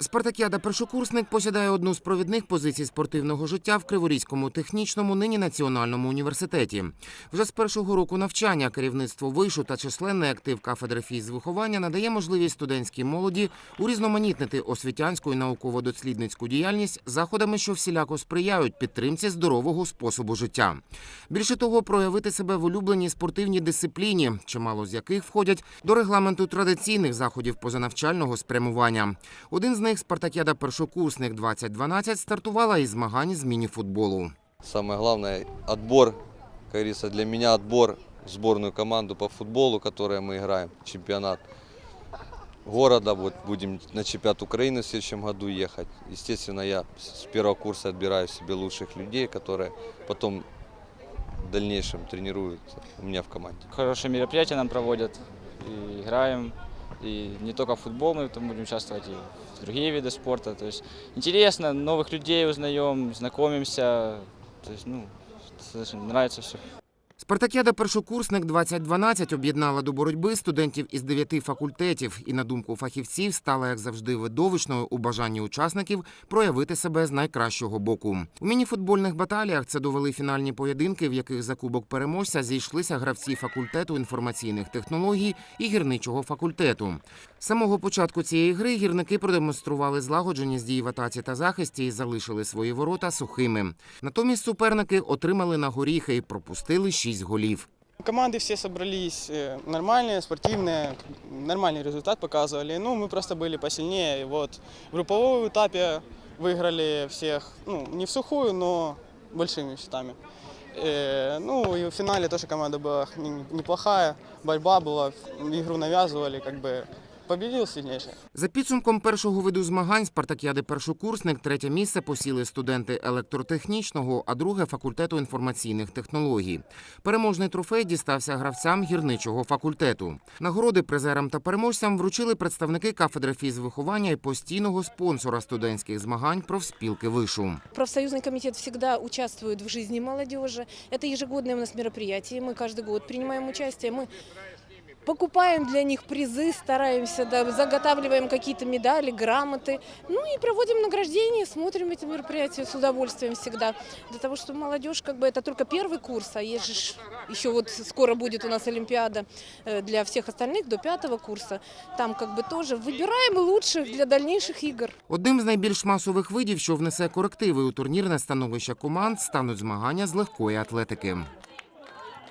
Спартакіада першокурсник посідає одну з провідних позицій спортивного життя в Криворізькому технічному, нині національному університеті. Вже з першого року навчання керівництво вишу та численний актив кафедри фізвиховання надає можливість студентській молоді урізноманітнити освітянську і науково-дослідницьку діяльність заходами, що всіляко сприяють підтримці здорового способу життя. Більше того, проявити себе в улюбленій спортивній дисципліні, чимало з яких входять до регламенту традиційних заходів позанавчального спрямування. Один з них Спартакіада першокурсник 2012 стартувала із змагань з міні-футболу. Самое главное – отбор, как говорится, для меня отбор в сборную команду по футболу, которой мы играем, чемпионат города. Вот будем на чемпионат Украины в следующем году ехать. Естественно, я с первого курса отбираю себе лучших людей, которые потом в дальнейшем тренируются у меня в команде. Хорошие мероприятия нам проводят, и играем, и не только в футбол мы там будем участвовать, и в другие виды спорта. То есть интересно, новых людей узнаем, знакомимся, то есть, ну, достаточно нравится все. Спартакіада першокурсник 2012 об'єднала до боротьби студентів із дев'яти факультетів і, на думку фахівців, стала, як завжди, видовищною у бажанні учасників проявити себе з найкращого боку. У мініфутбольних баталіях це довели фінальні поєдинки, в яких за кубок переможця зійшлися гравці факультету інформаційних технологій і гірничого факультету. З самого початку цієї гри гірники продемонстрували злагодженість дій в атаці та захисті і залишили свої ворота сухими. Натомість суперники отримали на горіхи і пропустили шість голів. Команды все собрались э, нормальные, спортивные, нормальный результат показывали. Ну, мы просто были посильнее. И вот в групповом этапе выиграли всех, ну, не в сухую, но большими счетами. Э, ну, и в финале тоже команда была не- неплохая, борьба была, игру навязывали, как бы победил сильнейший. За підсумком першого виду змагань Спартакіади першокурсник третє місце посіли студенти електротехнічного, а друге факультету інформаційних технологій. Переможний трофей дістався гравцям гірничого факультету. Нагороди призерам та переможцям вручили представники кафедри фізвиховання і постійного спонсора студентських змагань профспілки вишу. Профсоюзный комитет всегда участвует в жизни молодежи. Это ежегодное у нас мероприятие. Мы каждый год принимаем участие. Мы покупаем для них призы, стараемся, да, заготавливаем какие-то медали, грамоты. Ну и проводим награждение, смотрим эти мероприятия с удовольствием всегда. Для того, что молодежь, как бы, это только первый курс, а есть же ж еще вот скоро будет у нас Олимпиада э, для всех остальных до пятого курса. Там как бы тоже выбираем лучших для дальнейших игр. Одним з найбільш масових видів, що внесе корективи у турнірне становище команд, стануть змагання з легкої атлетики.